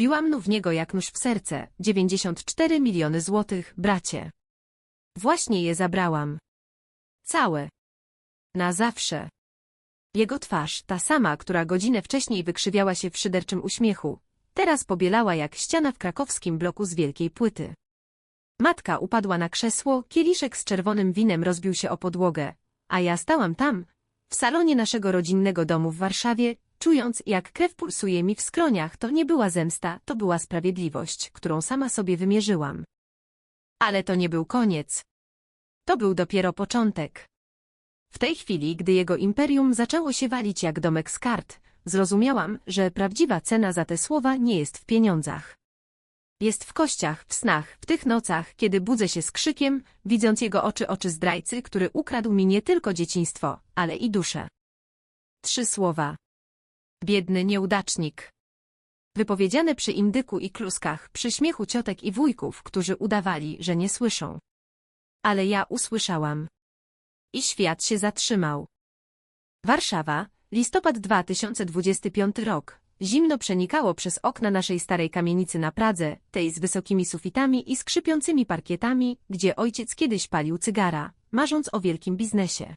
Wbiłam nu w niego jak nóż w serce. 94 miliony złotych, bracie. Właśnie je zabrałam. Całe. Na zawsze. Jego twarz, ta sama, która godzinę wcześniej wykrzywiała się w szyderczym uśmiechu, teraz pobielała jak ściana w krakowskim bloku z wielkiej płyty. Matka upadła na krzesło, kieliszek z czerwonym winem rozbił się o podłogę, a ja stałam tam, w salonie naszego rodzinnego domu w Warszawie, czując jak krew pulsuje mi w skroniach, to nie była zemsta, to była sprawiedliwość, którą sama sobie wymierzyłam. Ale to nie był koniec. To był dopiero początek. W tej chwili, gdy jego imperium zaczęło się walić jak domek z kart, zrozumiałam, że prawdziwa cena za te słowa nie jest w pieniądzach. Jest w kościach, w snach, w tych nocach, kiedy budzę się z krzykiem, widząc jego oczy oczy zdrajcy, który ukradł mi nie tylko dzieciństwo, ale i duszę. Trzy słowa. Biedny nieudacznik. Wypowiedziane przy indyku i kluskach, przy śmiechu ciotek i wujków, którzy udawali, że nie słyszą. Ale ja usłyszałam. I świat się zatrzymał. Warszawa, listopad 2025 rok. Zimno przenikało przez okna naszej starej kamienicy na Pradze, tej z wysokimi sufitami i skrzypiącymi parkietami, gdzie ojciec kiedyś palił cygara, marząc o wielkim biznesie.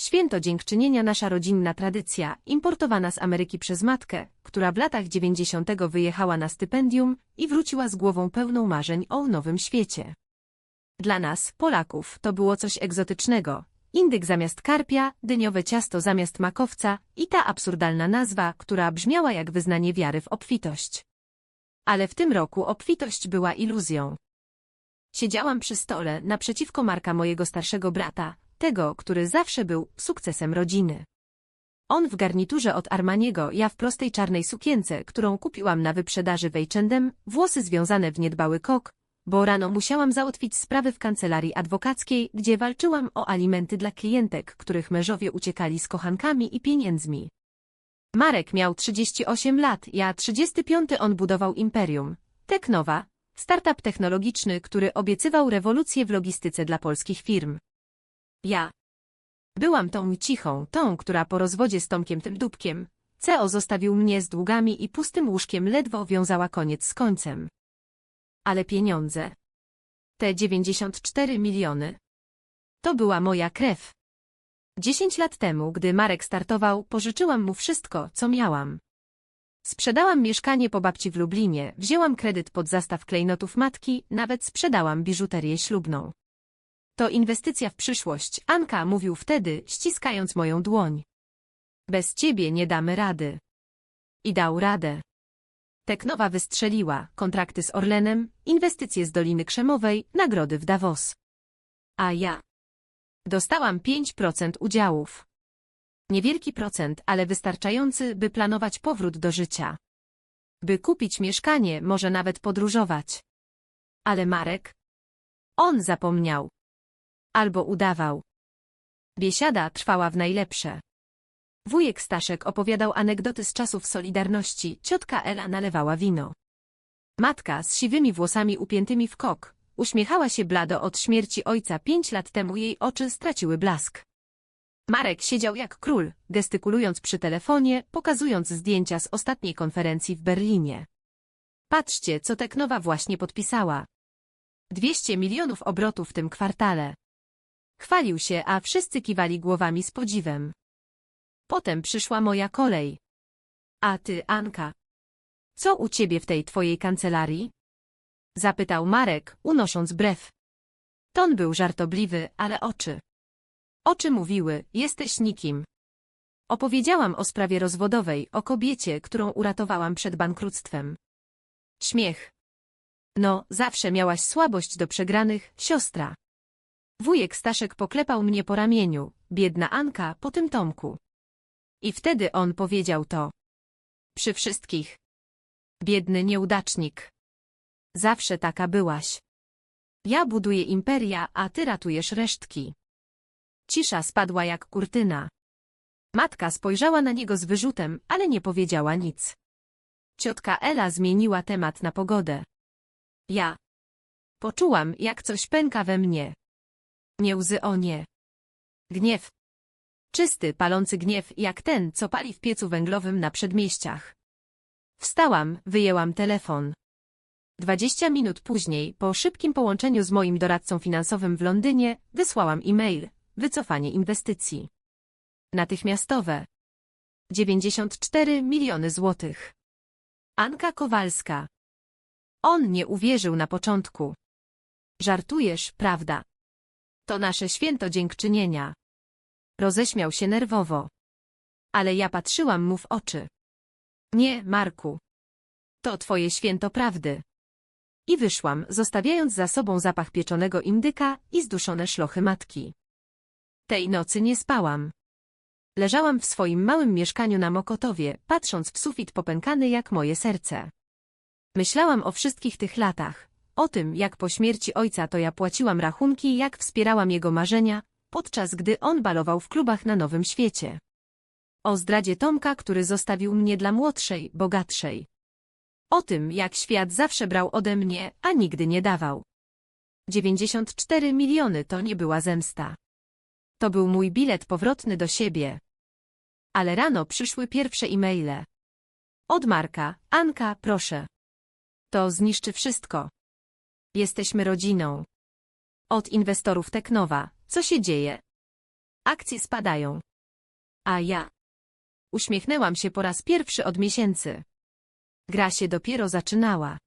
Święto dziękczynienia nasza rodzinna tradycja, importowana z Ameryki przez matkę, która w latach 90. wyjechała na stypendium i wróciła z głową pełną marzeń o nowym świecie. Dla nas, Polaków, to było coś egzotycznego. Indyk zamiast karpia, dyniowe ciasto zamiast makowca i ta absurdalna nazwa, która brzmiała jak wyznanie wiary w obfitość. Ale w tym roku obfitość była iluzją. Siedziałam przy stole naprzeciwko Marka mojego starszego brata, tego, który zawsze był sukcesem rodziny. On w garniturze od Armaniego, ja w prostej czarnej sukience, którą kupiłam na wyprzedaży w włosy związane w niedbały kok, bo rano musiałam załatwić sprawy w kancelarii adwokackiej, gdzie walczyłam o alimenty dla klientek, których mężowie uciekali z kochankami i pieniędzmi. Marek miał 38 lat, ja 35 on budował imperium. Teknowa, startup technologiczny, który obiecywał rewolucję w logistyce dla polskich firm. Ja. Byłam tą cichą, tą, która po rozwodzie z Tomkiem tym dupkiem, CEO zostawił mnie z długami i pustym łóżkiem ledwo wiązała koniec z końcem. Ale pieniądze. Te 94 miliony. To była moja krew. Dziesięć lat temu, gdy Marek startował, pożyczyłam mu wszystko, co miałam. Sprzedałam mieszkanie po babci w Lublinie, wzięłam kredyt pod zastaw klejnotów matki, nawet sprzedałam biżuterię ślubną. To inwestycja w przyszłość, Anka mówił wtedy, ściskając moją dłoń. Bez ciebie nie damy rady. I dał radę. Teknowa wystrzeliła, kontrakty z Orlenem, inwestycje z Doliny Krzemowej, nagrody w Davos. A ja dostałam 5% udziałów. Niewielki procent, ale wystarczający, by planować powrót do życia. By kupić mieszkanie, może nawet podróżować. Ale Marek? On zapomniał. Albo udawał. Biesiada trwała w najlepsze. Wujek Staszek opowiadał anegdoty z czasów Solidarności, ciotka Ela nalewała wino. Matka z siwymi włosami upiętymi w kok, uśmiechała się blado od śmierci ojca pięć lat temu jej oczy straciły blask. Marek siedział jak król, gestykulując przy telefonie, pokazując zdjęcia z ostatniej konferencji w Berlinie. Patrzcie, co Teknowa właśnie podpisała. 200 milionów obrotów w tym kwartale. Chwalił się, a wszyscy kiwali głowami z podziwem. Potem przyszła moja kolej. A ty, Anka? Co u ciebie w tej twojej kancelarii? Zapytał Marek, unosząc brew. Ton był żartobliwy, ale oczy. Oczy mówiły, jesteś nikim. Opowiedziałam o sprawie rozwodowej, o kobiecie, którą uratowałam przed bankructwem. Śmiech. No, zawsze miałaś słabość do przegranych, siostra. Wujek Staszek poklepał mnie po ramieniu, biedna Anka, po tym Tomku. I wtedy on powiedział to. Przy wszystkich. Biedny nieudacznik. Zawsze taka byłaś. Ja buduję imperia, a ty ratujesz resztki. Cisza spadła jak kurtyna. Matka spojrzała na niego z wyrzutem, ale nie powiedziała nic. Ciotka Ela zmieniła temat na pogodę. Ja. Poczułam, jak coś pęka we mnie. Nie łzy o nie. Gniew. Czysty, palący gniew, jak ten, co pali w piecu węglowym na przedmieściach. Wstałam, wyjęłam telefon. Dwadzieścia minut później, po szybkim połączeniu z moim doradcą finansowym w Londynie, wysłałam e-mail, wycofanie inwestycji. Natychmiastowe. 94 miliony złotych. Anka Kowalska. On nie uwierzył na początku. Żartujesz, prawda? To nasze święto dziękczynienia. Roześmiał się nerwowo. Ale ja patrzyłam mu w oczy. Nie, Marku. To twoje święto prawdy. I wyszłam, zostawiając za sobą zapach pieczonego indyka i zduszone szlochy matki. Tej nocy nie spałam. Leżałam w swoim małym mieszkaniu na Mokotowie, patrząc w sufit popękany jak moje serce. Myślałam o wszystkich tych latach, o tym, jak po śmierci ojca to ja płaciłam rachunki, jak wspierałam jego marzenia, podczas gdy on balował w klubach na Nowym Świecie. O zdradzie Tomka, który zostawił mnie dla młodszej, bogatszej. O tym, jak świat zawsze brał ode mnie, a nigdy nie dawał. 94 miliony to nie była zemsta. To był mój bilet powrotny do siebie. Ale rano przyszły pierwsze e-maile. Od Marka, Anka, proszę. To zniszczy wszystko. Jesteśmy rodziną. Od inwestorów Teknowa, co się dzieje? Akcje spadają. A ja. Uśmiechnęłam się po raz pierwszy od miesięcy. Gra się dopiero zaczynała.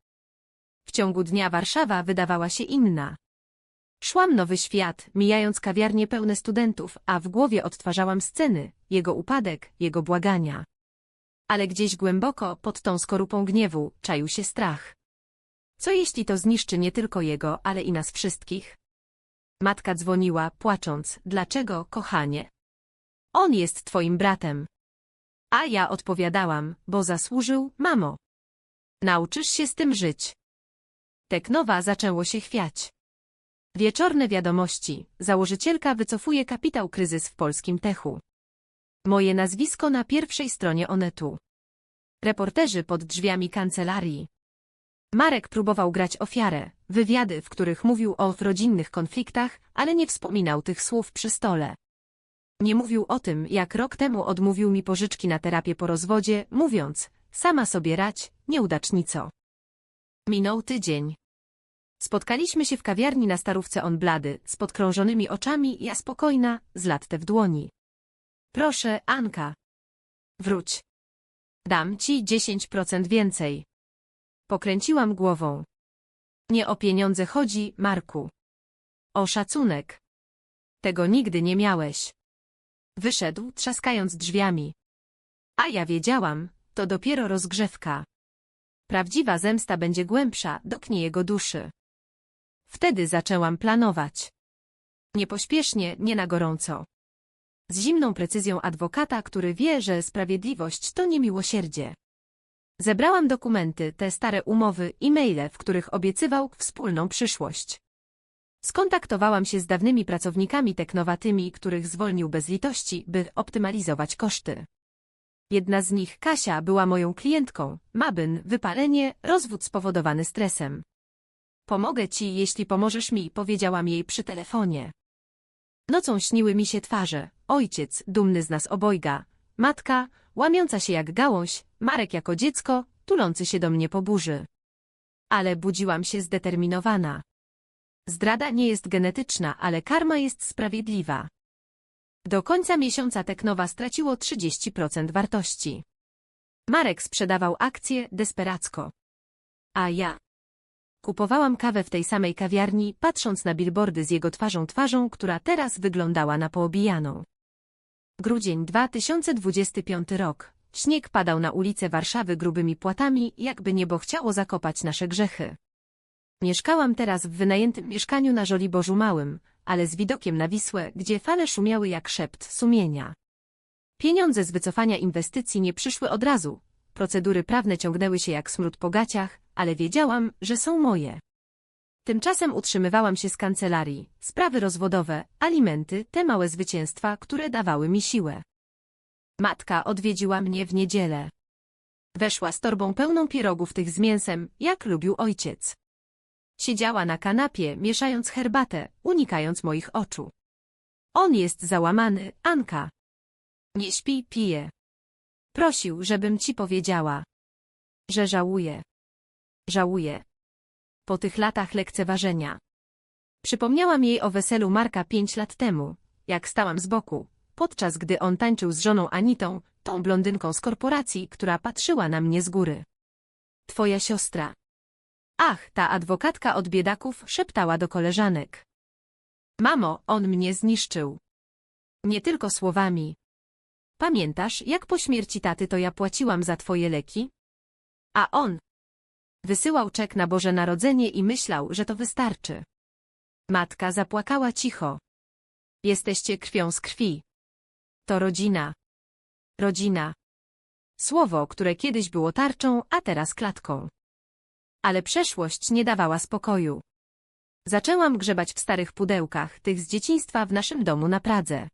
W ciągu dnia Warszawa wydawała się inna. Szłam nowy świat, mijając kawiarnie pełne studentów, a w głowie odtwarzałam sceny, jego upadek, jego błagania. Ale gdzieś głęboko, pod tą skorupą gniewu, czaił się strach. Co jeśli to zniszczy nie tylko jego, ale i nas wszystkich? Matka dzwoniła, płacząc. Dlaczego, kochanie? On jest twoim bratem. A ja odpowiadałam, bo zasłużył, mamo. Nauczysz się z tym żyć. Teknowa zaczęło się chwiać. Wieczorne wiadomości. Założycielka wycofuje kapitał kryzys w polskim techu. Moje nazwisko na pierwszej stronie Onetu. Reporterzy pod drzwiami kancelarii. Marek próbował grać ofiarę, wywiady, w których mówił o rodzinnych konfliktach, ale nie wspominał tych słów przy stole. Nie mówił o tym, jak rok temu odmówił mi pożyczki na terapię po rozwodzie, mówiąc, sama sobie rać, nieudacznico. Minął tydzień. Spotkaliśmy się w kawiarni na Starówce on blady, z podkrążonymi oczami, ja spokojna, z latte w dłoni. Proszę, Anka. Wróć. Dam ci 10% więcej. Pokręciłam głową. Nie o pieniądze chodzi, Marku. O szacunek. Tego nigdy nie miałeś. Wyszedł, trzaskając drzwiami. A ja wiedziałam, to dopiero rozgrzewka. Prawdziwa zemsta będzie głębsza, doknie jego duszy. Wtedy zaczęłam planować. Niepośpiesznie, nie na gorąco. Z zimną precyzją adwokata, który wie, że sprawiedliwość to nie miłosierdzie. Zebrałam dokumenty, te stare umowy, e-maile, w których obiecywał wspólną przyszłość. Skontaktowałam się z dawnymi pracownikami teknowatymi, których zwolnił bez litości, by optymalizować koszty. Jedna z nich, Kasia, była moją klientką. Mabyn, wypalenie, rozwód spowodowany stresem. Pomogę ci, jeśli pomożesz mi, powiedziałam jej przy telefonie. Nocą śniły mi się twarze. Ojciec, dumny z nas obojga. Matka, łamiąca się jak gałąź. Marek jako dziecko, tulący się do mnie po burzy. Ale budziłam się zdeterminowana. Zdrada nie jest genetyczna, ale karma jest sprawiedliwa. Do końca miesiąca Teknowa straciło 30% wartości. Marek sprzedawał akcje desperacko. A ja kupowałam kawę w tej samej kawiarni, patrząc na billboardy z jego twarzą twarzą, która teraz wyglądała na poobijaną. Grudzień 2025 rok. Śnieg padał na ulice Warszawy grubymi płatami, jakby niebo chciało zakopać nasze grzechy. Mieszkałam teraz w wynajętym mieszkaniu na Żoliborzu Małym, ale z widokiem na Wisłę, gdzie fale szumiały jak szept sumienia. Pieniądze z wycofania inwestycji nie przyszły od razu. Procedury prawne ciągnęły się jak smród po gaciach, ale wiedziałam, że są moje. Tymczasem utrzymywałam się z kancelarii, sprawy rozwodowe, alimenty, te małe zwycięstwa, które dawały mi siłę. Matka odwiedziła mnie w niedzielę. Weszła z torbą pełną pierogów tych z mięsem, jak lubił ojciec. Siedziała na kanapie, mieszając herbatę, unikając moich oczu. On jest załamany, Anka. Nie śpi, pije. Prosił, żebym ci powiedziała. że żałuję. Żałuję. Po tych latach lekceważenia. Przypomniałam jej o weselu Marka pięć lat temu, jak stałam z boku, podczas gdy on tańczył z żoną Anitą, tą blondynką z korporacji, która patrzyła na mnie z góry. Twoja siostra. Ach, ta adwokatka od biedaków szeptała do koleżanek. Mamo, on mnie zniszczył. Nie tylko słowami. Pamiętasz, jak po śmierci taty to ja płaciłam za twoje leki? A on wysyłał czek na Boże Narodzenie i myślał, że to wystarczy. Matka zapłakała cicho. Jesteście krwią z krwi. To rodzina. Rodzina. Słowo, które kiedyś było tarczą, a teraz klatką. Ale przeszłość nie dawała spokoju. Zaczęłam grzebać w starych pudełkach, tych z dzieciństwa w naszym domu na Pradze.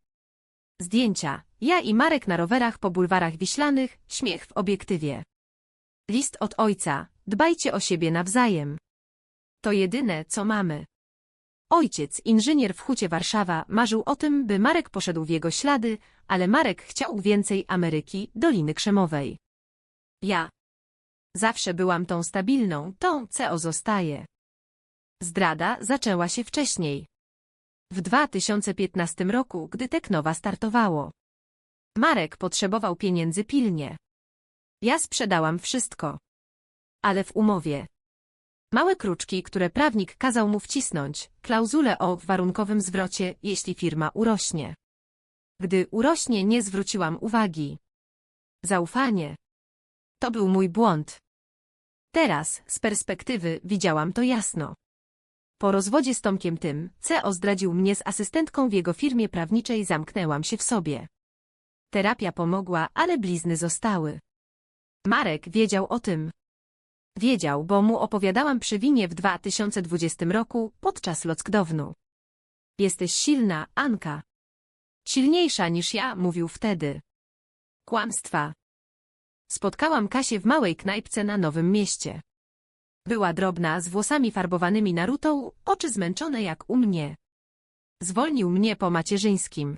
Zdjęcia, ja i Marek na rowerach po bulwarach wiślanych, śmiech w obiektywie. List od ojca, dbajcie o siebie nawzajem. To jedyne, co mamy. Ojciec, inżynier w Hucie Warszawa, marzył o tym, by Marek poszedł w jego ślady, ale Marek chciał więcej Ameryki, Doliny Krzemowej. Ja zawsze byłam tą stabilną, tą, co zostaje. Zdrada zaczęła się wcześniej. W 2015 roku, gdy Teknowa startowało. Marek potrzebował pieniędzy pilnie. Ja sprzedałam wszystko. Ale w umowie. Małe kruczki, które prawnik kazał mu wcisnąć, klauzulę o warunkowym zwrocie, jeśli firma urośnie. Gdy urośnie, nie zwróciłam uwagi. Zaufanie. To był mój błąd. Teraz, z perspektywy, widziałam to jasno. Po rozwodzie z Tomkiem tym, CEO zdradził mnie z asystentką w jego firmie prawniczej zamknęłam się w sobie. Terapia pomogła, ale blizny zostały. Marek wiedział o tym. Wiedział, bo mu opowiadałam przy winie w 2020 roku podczas lockdownu. Jesteś silna, Anka. Silniejsza niż ja, mówił wtedy. Kłamstwa. Spotkałam Kasię w małej knajpce na Nowym Mieście. Była drobna, z włosami farbowanymi narutą, oczy zmęczone jak u mnie. Zwolnił mnie po macierzyńskim.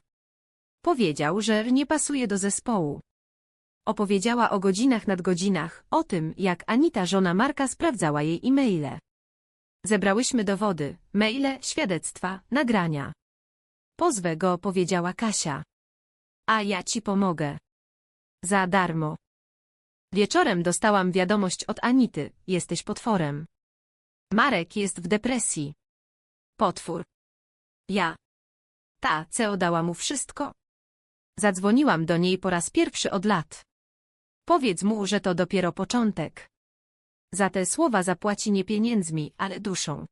Powiedział, że nie pasuje do zespołu. Opowiedziała o godzinach nad godzinach, o tym, jak Anita, żona Marka, sprawdzała jej e-maile. Zebrałyśmy dowody, maile, świadectwa, nagrania. Pozwę go, powiedziała Kasia. A ja ci pomogę. Za darmo. Wieczorem dostałam wiadomość od Anity, jesteś potworem. Marek jest w depresji. Potwór. Ja. Ta, CEO dała mu wszystko. Zadzwoniłam do niej po raz pierwszy od lat. Powiedz mu, że to dopiero początek. Za te słowa zapłaci nie pieniędzmi, ale duszą.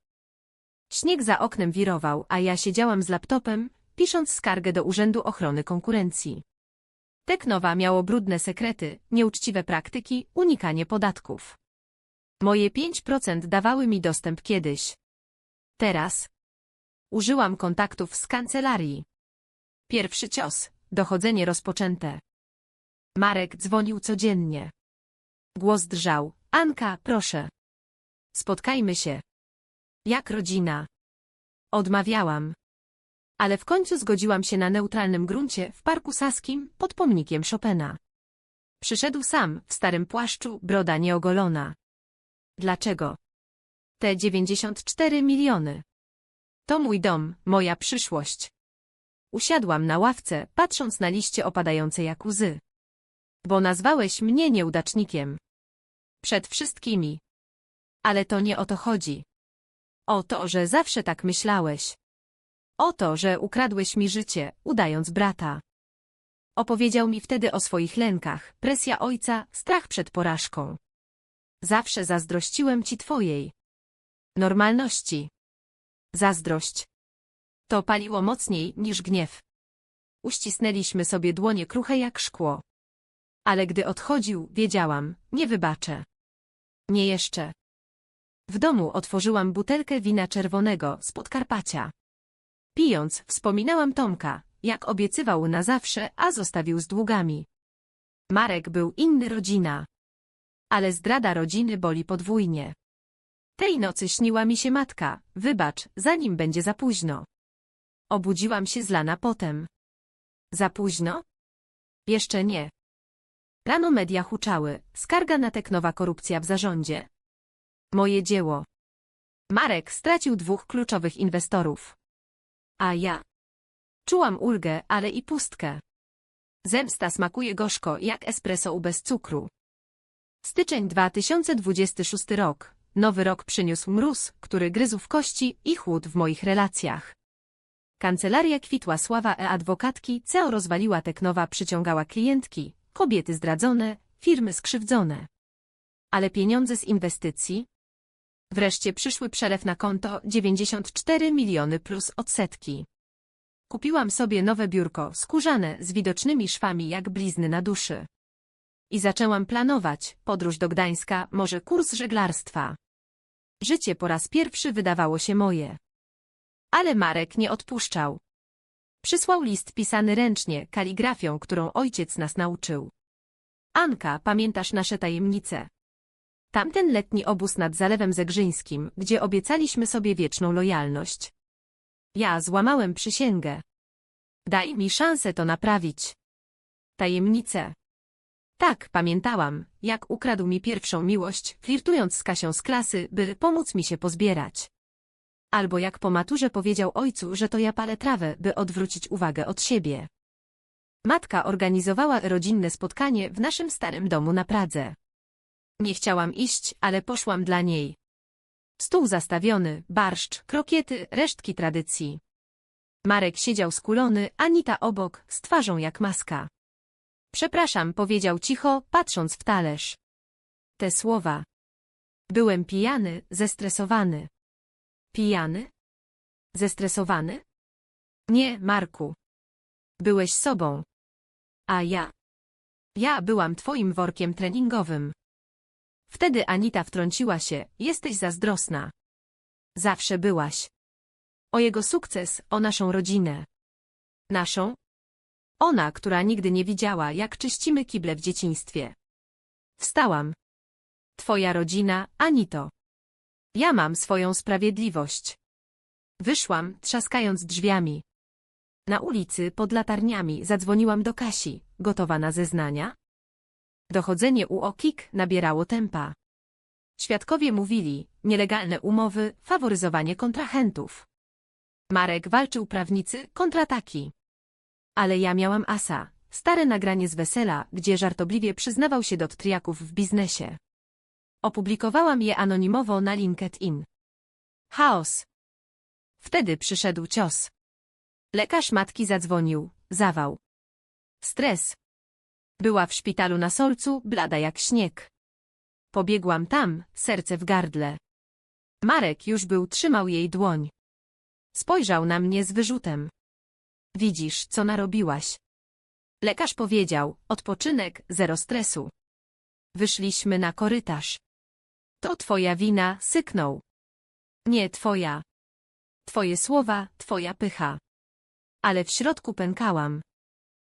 Śnieg za oknem wirował, a ja siedziałam z laptopem, pisząc skargę do Urzędu Ochrony Konkurencji. Teknowa miało brudne sekrety, nieuczciwe praktyki, unikanie podatków. Moje 5% dawały mi dostęp kiedyś. Teraz użyłam kontaktów z kancelarii. Pierwszy cios, dochodzenie rozpoczęte. Marek dzwonił codziennie. Głos drżał. Anka, proszę. Spotkajmy się. Jak rodzina. Odmawiałam. Ale w końcu zgodziłam się na neutralnym gruncie w Parku Saskim pod pomnikiem Chopina. Przyszedł sam, w starym płaszczu, broda nieogolona. Dlaczego? Te 94 miliony. To mój dom, moja przyszłość. Usiadłam na ławce, patrząc na liście opadające jak łzy. Bo nazwałeś mnie nieudacznikiem. Przed wszystkimi. Ale to nie o to chodzi. O to, że zawsze tak myślałeś. O to, że ukradłeś mi życie, udając brata. Opowiedział mi wtedy o swoich lękach, presja ojca, strach przed porażką. Zawsze zazdrościłem ci twojej normalności. Zazdrość. To paliło mocniej niż gniew. Uścisnęliśmy sobie dłonie kruche jak szkło. Ale gdy odchodził, wiedziałam, nie wybaczę. Nie jeszcze. W domu otworzyłam butelkę wina czerwonego z Podkarpacia. Pijąc, wspominałam Tomka, jak obiecywał na zawsze, a zostawił z długami. Marek był inny rodzina. Ale zdrada rodziny boli podwójnie. Tej nocy śniła mi się matka, wybacz, zanim będzie za późno. Obudziłam się zlana potem. Za późno? Jeszcze nie. Rano media huczały, skarga na Teknowa korupcja w zarządzie. Moje dzieło. Marek stracił dwóch kluczowych inwestorów. A ja. Czułam ulgę, ale i pustkę. Zemsta smakuje gorzko jak espresso u bez cukru. Styczeń 2026 rok. Nowy rok przyniósł mróz, który gryzł w kości i chłód w moich relacjach. Kancelaria kwitła sława e-adwokatki, CEO rozwaliła Teknowa przyciągała klientki, kobiety zdradzone, firmy skrzywdzone. Ale pieniądze z inwestycji? Wreszcie przyszły przelew na konto 94 miliony plus odsetki. Kupiłam sobie nowe biurko, skórzane, z widocznymi szwami jak blizny na duszy. I zaczęłam planować podróż do Gdańska, może kurs żeglarstwa. Życie po raz pierwszy wydawało się moje. Ale Marek nie odpuszczał. Przysłał list pisany ręcznie, kaligrafią, którą ojciec nas nauczył. Anka, pamiętasz nasze tajemnice? Tamten letni obóz nad Zalewem Zegrzyńskim, gdzie obiecaliśmy sobie wieczną lojalność. Ja złamałem przysięgę. Daj mi szansę to naprawić. Tajemnice. Tak, pamiętałam, jak ukradł mi pierwszą miłość, flirtując z Kasią z klasy, by pomóc mi się pozbierać. Albo jak po maturze powiedział ojcu, że to ja palę trawę, by odwrócić uwagę od siebie. Matka organizowała rodzinne spotkanie w naszym starym domu na Pradze. Nie chciałam iść, ale poszłam dla niej. Stół zastawiony, barszcz, krokiety, resztki tradycji. Marek siedział skulony, Anita obok, z twarzą jak maska. Przepraszam, powiedział cicho, patrząc w talerz. Te słowa. Byłem pijany, zestresowany. Pijany? Zestresowany? Nie, Marku. Byłeś sobą. A ja. Ja byłam twoim workiem treningowym. Wtedy Anita wtrąciła się, jesteś zazdrosna. Zawsze byłaś. O jego sukces, o naszą rodzinę. Naszą? Ona, która nigdy nie widziała, jak czyścimy kible w dzieciństwie. Wstałam. Twoja rodzina, Anito. Ja mam swoją sprawiedliwość. Wyszłam, trzaskając drzwiami. Na ulicy, pod latarniami, zadzwoniłam do Kasi, gotowa na zeznania. Dochodzenie u OKIK nabierało tempa. Świadkowie mówili, nielegalne umowy, faworyzowanie kontrahentów. Marek walczył prawnicy, kontrataki. Ale ja miałam asa, stare nagranie z wesela, gdzie żartobliwie przyznawał się do triaków w biznesie. Opublikowałam je anonimowo na LinkedIn. Chaos. Wtedy przyszedł cios. Lekarz matki zadzwonił, zawał. Stres. Była w szpitalu na Solcu, blada jak śnieg. Pobiegłam tam, serce w gardle. Marek już był trzymał jej dłoń. Spojrzał na mnie z wyrzutem. Widzisz, co narobiłaś. Lekarz powiedział, odpoczynek, zero stresu. Wyszliśmy na korytarz. To twoja wina, syknął. Nie twoja. Twoje słowa, twoja pycha. Ale w środku pękałam.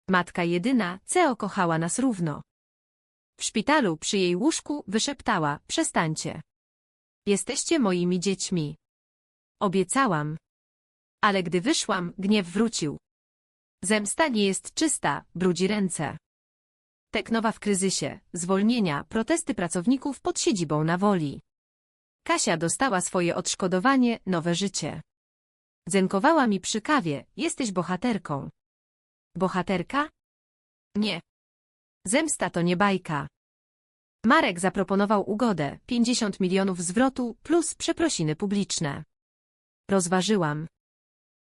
Matka jedyna, CEO kochała nas równo. W szpitalu przy jej łóżku wyszeptała, przestańcie. Jesteście moimi dziećmi. Obiecałam. Ale gdy wyszłam, gniew wrócił. Zemsta nie jest czysta, brudzi ręce. Teknowa w kryzysie, zwolnienia, protesty pracowników pod siedzibą na woli. Kasia dostała swoje odszkodowanie, nowe życie. Dzękowała mi przy kawie, jesteś bohaterką. Bohaterka? Nie. Zemsta to nie bajka. Marek zaproponował ugodę, 50 milionów zwrotu plus przeprosiny publiczne. Rozważyłam.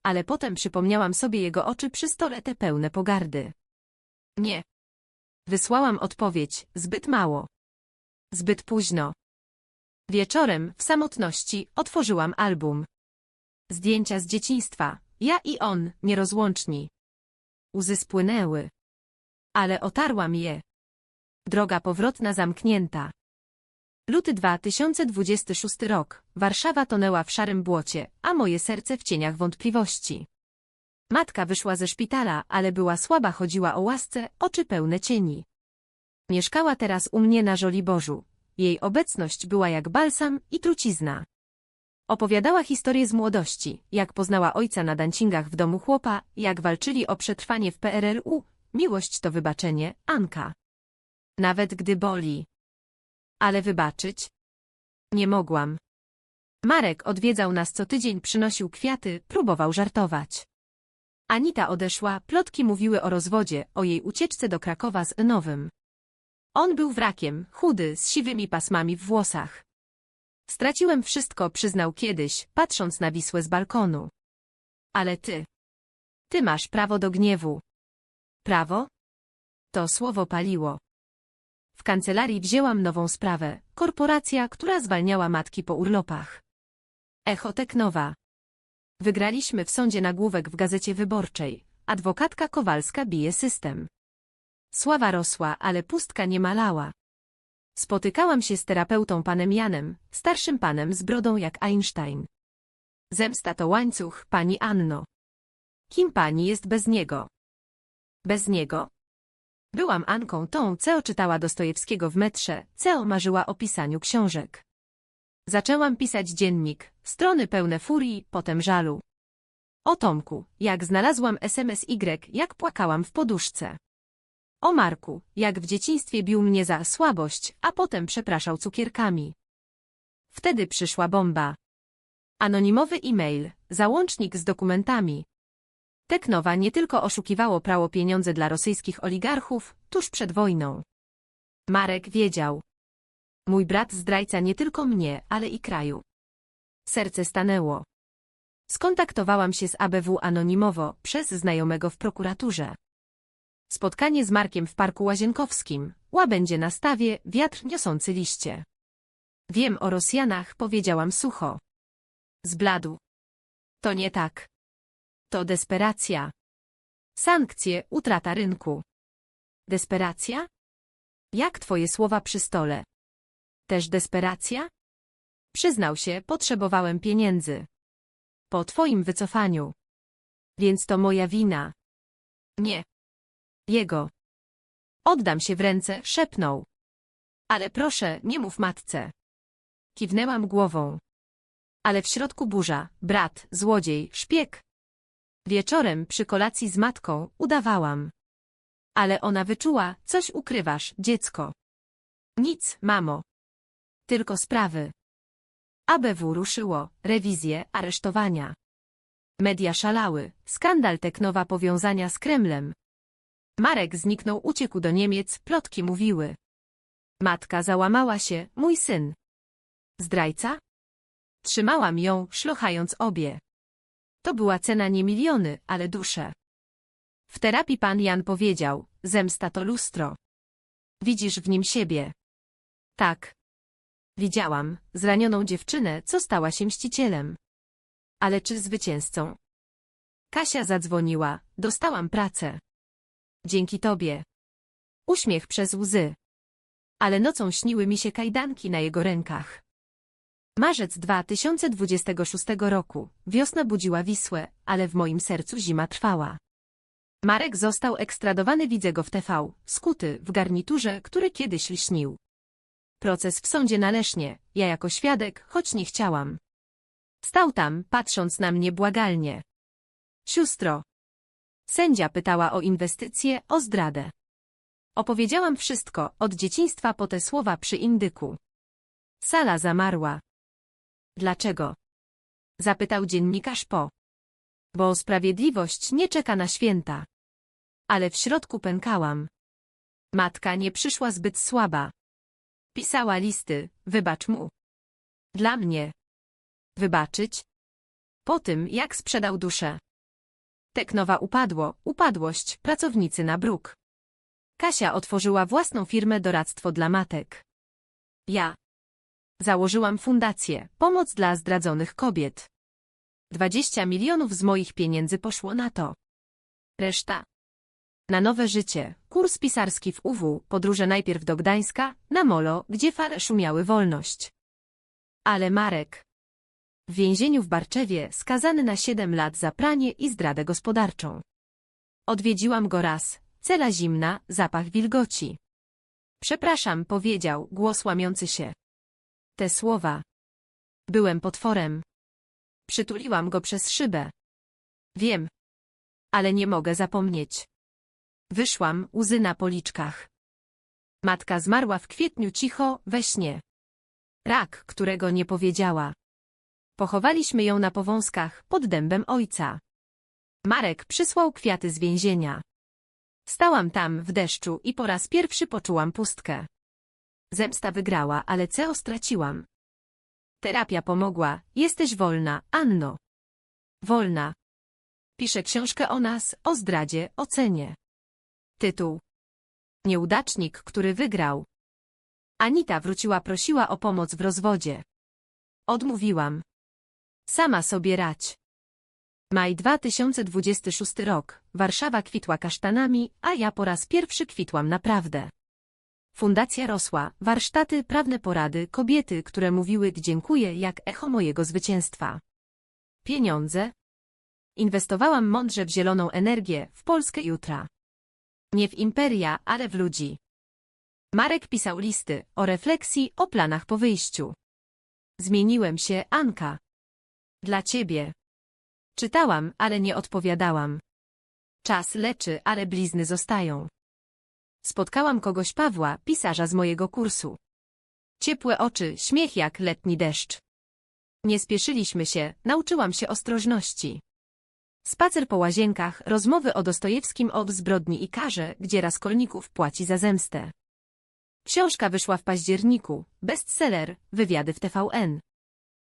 Ale potem przypomniałam sobie jego oczy przy stole te pełne pogardy. Nie. Wysłałam odpowiedź, zbyt mało. Zbyt późno. Wieczorem, w samotności, otworzyłam album. Zdjęcia z dzieciństwa, ja i on, nierozłączni. Łzy spłynęły. Ale otarłam je. Droga powrotna zamknięta. Luty 2026 rok. Warszawa tonęła w szarym błocie, a moje serce w cieniach wątpliwości. Matka wyszła ze szpitala, ale była słaba, chodziła o łasce, oczy pełne cieni. Mieszkała teraz u mnie na Żoliborzu. Jej obecność była jak balsam i trucizna. Opowiadała historię z młodości, jak poznała ojca na dancingach w domu chłopa, jak walczyli o przetrwanie w PRL-u. Miłość to wybaczenie, Anka. Nawet gdy boli. Ale wybaczyć? Nie mogłam. Marek odwiedzał nas co tydzień, przynosił kwiaty, próbował żartować. Anita odeszła, plotki mówiły o rozwodzie, o jej ucieczce do Krakowa z Nowym. On był wrakiem, chudy, z siwymi pasmami w włosach. Straciłem wszystko, przyznał kiedyś, patrząc na Wisłę z balkonu. Ale ty. Ty masz prawo do gniewu. Prawo? To słowo paliło. W kancelarii wzięłam nową sprawę, korporacja, która zwalniała matki po urlopach. Echo Teknowa. Wygraliśmy w sądzie nagłówek w Gazecie Wyborczej. Adwokatka Kowalska bije system. Sława rosła, ale pustka nie malała. Spotykałam się z terapeutą panem Janem, starszym panem z brodą jak Einstein. Zemsta to łańcuch, pani Anno. Kim pani jest bez niego? Bez niego? Byłam Anką tą, co czytała Dostojewskiego w metrze, co marzyła o pisaniu książek. Zaczęłam pisać dziennik, strony pełne furii, potem żalu. O Tomku, jak znalazłam SMS Y, jak płakałam w poduszce. O Marku, jak w dzieciństwie bił mnie za słabość, a potem przepraszał cukierkami. Wtedy przyszła bomba. Anonimowy e-mail, załącznik z dokumentami. Teknowa nie tylko oszukiwało prało pieniądze dla rosyjskich oligarchów tuż przed wojną. Marek wiedział. Mój brat zdrajca nie tylko mnie, ale i kraju. Serce stanęło. Skontaktowałam się z ABW anonimowo przez znajomego w prokuraturze. Spotkanie z Markiem w Parku Łazienkowskim. Łabędzie na stawie, wiatr niosący liście. Wiem o Rosjanach, powiedziałam sucho. Zbladł. To nie tak. To desperacja. Sankcje, utrata rynku. Desperacja? Jak twoje słowa przy stole? Też desperacja? Przyznał się, potrzebowałem pieniędzy. Po twoim wycofaniu. Więc to moja wina. Nie. Jego. Oddam się w ręce, szepnął. Ale proszę, nie mów matce. Kiwnęłam głową. Ale w środku burza, brat, złodziej, szpieg. Wieczorem przy kolacji z matką udawałam. Ale ona wyczuła, coś ukrywasz, dziecko. Nic, mamo. Tylko sprawy. ABW ruszyło, rewizje, aresztowania. Media szalały, skandal Teknowa powiązania z Kremlem. Marek zniknął, uciekł do Niemiec, plotki mówiły. Matka załamała się, mój syn. Zdrajca? Trzymałam ją, szlochając obie. To była cena nie miliony, ale dusze. W terapii pan Jan powiedział, zemsta to lustro. Widzisz w nim siebie. Tak. Widziałam zranioną dziewczynę, co stała się mścicielem. Ale czy zwycięzcą? Kasia zadzwoniła, dostałam pracę. Dzięki tobie. Uśmiech przez łzy. Ale nocą śniły mi się kajdanki na jego rękach. Marzec 2026 roku. Wiosna budziła Wisłę, ale w moim sercu zima trwała. Marek został ekstradowany, widzę go w TV, skuty, w garniturze, który kiedyś lśnił. Proces w sądzie na Lesznie, ja jako świadek, choć nie chciałam. Stał tam, patrząc na mnie błagalnie. Sióstro. Sędzia pytała o inwestycje, o zdradę. Opowiedziałam wszystko, od dzieciństwa po te słowa przy indyku. Sala zamarła. Dlaczego? Zapytał dziennikarz po. Bo sprawiedliwość nie czeka na święta. Ale w środku pękałam. Matka nie przyszła zbyt słaba. Pisała listy, wybacz mu. Dla mnie. Wybaczyć? Po tym, jak sprzedał duszę. Teknowa upadło, upadłość, pracownicy na bruk. Kasia otworzyła własną firmę doradztwo dla matek. Ja. Założyłam fundację, pomoc dla zdradzonych kobiet. 20 milionów z moich pieniędzy poszło na to. Reszta. Na nowe życie, kurs pisarski w UW, podróże najpierw do Gdańska, na Molo, gdzie fale szumiały wolność. Ale Marek. W więzieniu w Barczewie skazany na 7 lat za pranie i zdradę gospodarczą. Odwiedziłam go raz, cela zimna, zapach wilgoci. Przepraszam, powiedział, głos łamiący się. Te słowa. Byłem potworem. Przytuliłam go przez szybę. Wiem. Ale nie mogę zapomnieć. Wyszłam, łzy na policzkach. Matka zmarła w kwietniu cicho, we śnie. Rak, którego nie powiedziała. Pochowaliśmy ją na powązkach, pod dębem ojca. Marek przysłał kwiaty z więzienia. Stałam tam, w deszczu i po raz pierwszy poczułam pustkę. Zemsta wygrała, ale CEO straciłam. Terapia pomogła, jesteś wolna, Anno. Wolna. Piszę książkę o nas, o zdradzie, o cenie. Tytuł. Nieudacznik, który wygrał. Anita wróciła prosiła o pomoc w rozwodzie. Odmówiłam. Sama sobie radź. Maj 2026 rok. Warszawa kwitła kasztanami, a ja po raz pierwszy kwitłam naprawdę. Fundacja rosła, warsztaty, prawne porady, kobiety, które mówiły dziękuję jak echo mojego zwycięstwa. Pieniądze? Inwestowałam mądrze w zieloną energię, w Polskę jutra. Nie w imperia, ale w ludzi. Marek pisał listy o refleksji, o planach po wyjściu. Zmieniłem się, Anka. Dla ciebie. Czytałam, ale nie odpowiadałam. Czas leczy, ale blizny zostają. Spotkałam kogoś Pawła, pisarza z mojego kursu. Ciepłe oczy, śmiech jak letni deszcz. Nie spieszyliśmy się, nauczyłam się ostrożności. Spacer po łazienkach, rozmowy o Dostojewskim o zbrodni i karze, gdzie Raskolników płaci za zemstę. Książka wyszła w październiku, bestseller, wywiady w TVN.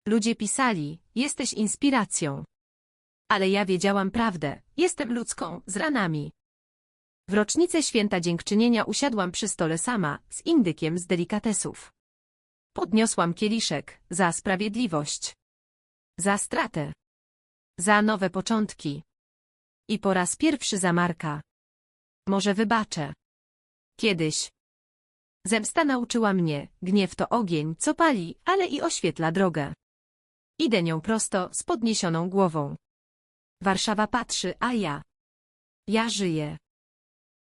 Ludzie pisali, jesteś inspiracją. Ale ja wiedziałam prawdę, jestem ludzką, z ranami. W rocznicę święta dziękczynienia usiadłam przy stole sama, z indykiem z delikatesów. Podniosłam kieliszek, za sprawiedliwość. Za stratę. Za nowe początki. I po raz pierwszy za Marka. Może wybaczę. Kiedyś. Zemsta nauczyła mnie, gniew to ogień, co pali, ale i oświetla drogę. Idę nią prosto, z podniesioną głową. Warszawa patrzy, a ja. Ja żyję.